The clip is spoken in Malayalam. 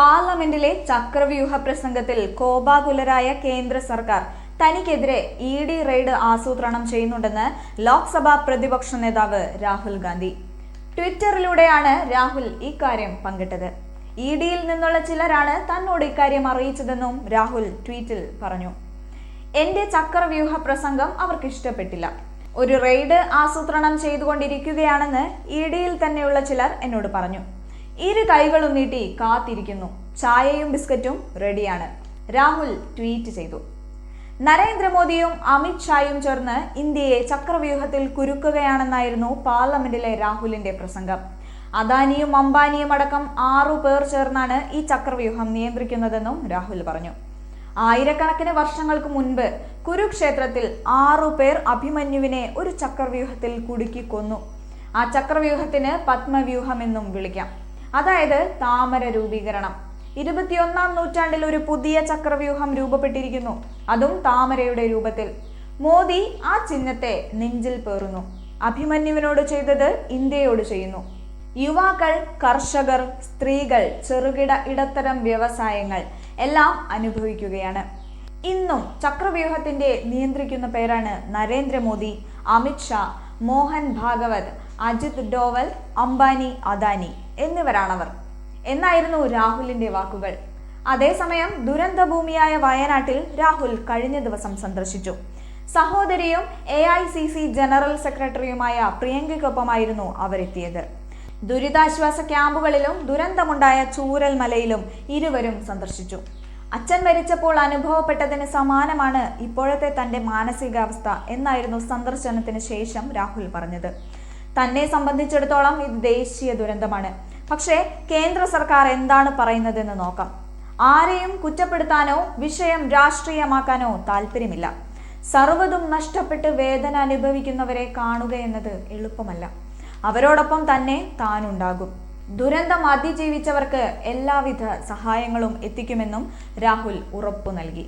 പാർലമെന്റിലെ ചക്രവ്യൂഹ പ്രസംഗത്തിൽ കോപാകുലരായ കേന്ദ്ര സർക്കാർ തനിക്കെതിരെ ഇ ഡി റെയ്ഡ് ആസൂത്രണം ചെയ്യുന്നുണ്ടെന്ന് ലോക്സഭാ പ്രതിപക്ഷ നേതാവ് രാഹുൽ ഗാന്ധി. ട്വിറ്ററിലൂടെയാണ് രാഹുൽ ഇക്കാര്യം പങ്കിട്ടത്. ഇ ഡിയിൽ നിന്നുള്ള ചിലരാണ് തന്നോട് ഇക്കാര്യം അറിയിച്ചതെന്നും രാഹുൽ ട്വീറ്റിൽ പറഞ്ഞു. എന്റെ ചക്രവ്യൂഹ പ്രസംഗം അവർക്ക് ഇഷ്ടപ്പെട്ടില്ല ഒരു റെയ്ഡ് ആസൂത്രണം ചെയ്തുകൊണ്ടിരിക്കുകയാണെന്ന് ഇ ഡിയിൽ തന്നെയുള്ള ചിലർ എന്നോട് പറഞ്ഞു. ഇരു കൈകളും നീട്ടി കാത്തിരിക്കുന്നു. ചായയും ബിസ്ക്കറ്റും റെഡിയാണ്. രാഹുൽ ട്വീറ്റ് ചെയ്തു. നരേന്ദ്രമോദിയും അമിത് ഷായും ചേർന്ന് ഇന്ത്യയെ ചക്രവ്യൂഹത്തിൽ കുരുക്കുകയാണെന്നായിരുന്നു പാർലമെന്റിലെ രാഹുലിന്റെ പ്രസംഗം. അദാനിയും അംബാനിയും അടക്കം ആറു പേർ ചേർന്നാണ് ഈ ചക്രവ്യൂഹം നിയന്ത്രിക്കുന്നതെന്നും രാഹുൽ പറഞ്ഞു. ആയിരക്കണക്കിന് വർഷങ്ങൾക്ക് മുൻപ് കുരുക്ഷേത്രത്തിൽ ആറു പേർ അഭിമന്യുവിനെ ഒരു ചക്രവ്യൂഹത്തിൽ കുടുക്കി കൊന്നു. ആ ചക്രവ്യൂഹത്തിന് പത്മവ്യൂഹം എന്നും വിളിക്കാം. അതായത് താമര രൂപീകരണം. ഇരുപത്തിയൊന്നാം നൂറ്റാണ്ടിൽ ഒരു പുതിയ ചക്രവ്യൂഹം രൂപപ്പെട്ടിരിക്കുന്നു. അതും താമരയുടെ രൂപത്തിൽ. മോദി ആ ചിഹ്നത്തെ നെഞ്ചിൽ പേറുന്നു. അഭിമന്യുവിനോട് ചെയ്തത് ഇന്ത്യയോട് ചെയ്യുന്നു. യുവാക്കൾ കർഷകർ സ്ത്രീകൾ ചെറുകിട ഇടത്തരം വ്യവസായങ്ങൾ എല്ലാം അനുഭവിക്കുകയാണ്. ഇന്നും ചക്രവ്യൂഹത്തിന്റെ നിയന്ത്രിക്കുന്ന പേരാണ് നരേന്ദ്രമോദി അമിത് ഷാ മോഹൻ ഭാഗവത് അജിത് ഡോവൽ അംബാനി അദാനി എന്നിവരാണവർ. എന്നായിരുന്നു രാഹുലിന്റെ വാക്കുകൾ. അതേസമയം ദുരന്തഭൂമിയായ വയനാട്ടിൽ രാഹുൽ കഴിഞ്ഞ ദിവസം സന്ദർശിച്ചു. സഹോദരിയും A I C C general സെക്രട്ടറിയുമായ പ്രിയങ്കയ്ക്കൊപ്പമായിരുന്നു അവരെത്തിയത്. ദുരിതാശ്വാസ ക്യാമ്പുകളിലും ദുരന്തമുണ്ടായ ചൂരൽമലയിലും ഇരുവരും സന്ദർശിച്ചു. അച്ഛൻ മരിച്ചപ്പോൾ അനുഭവപ്പെട്ടതിന് സമാനമാണ് ഇപ്പോഴത്തെ തന്റെ മാനസികാവസ്ഥ എന്നായിരുന്നു സന്ദർശനത്തിന് ശേഷം രാഹുൽ പറഞ്ഞത്. തന്നെ സംബന്ധിച്ചിടത്തോളം ഇത് ദേശീയ ദുരന്തമാണ്. പക്ഷേ കേന്ദ്ര സർക്കാർ എന്താണ് പറയുന്നതെന്ന് നോക്കാം. ആരെയും കുറ്റപ്പെടുത്താനോ വിഷയം രാഷ്ട്രീയമാക്കാനോ താല്പര്യമില്ല സർവതും നഷ്ടപ്പെട്ട് വേദന അനുഭവിക്കുന്നവരെ കാണുക എന്നത് എളുപ്പമല്ല. അവരോടൊപ്പം തന്നെ താനുണ്ടാകും. ദുരന്തം അതിജീവിച്ചവർക്ക് എല്ലാവിധ സഹായങ്ങളും എത്തിക്കുമെന്നും രാഹുൽ ഉറപ്പു നൽകി.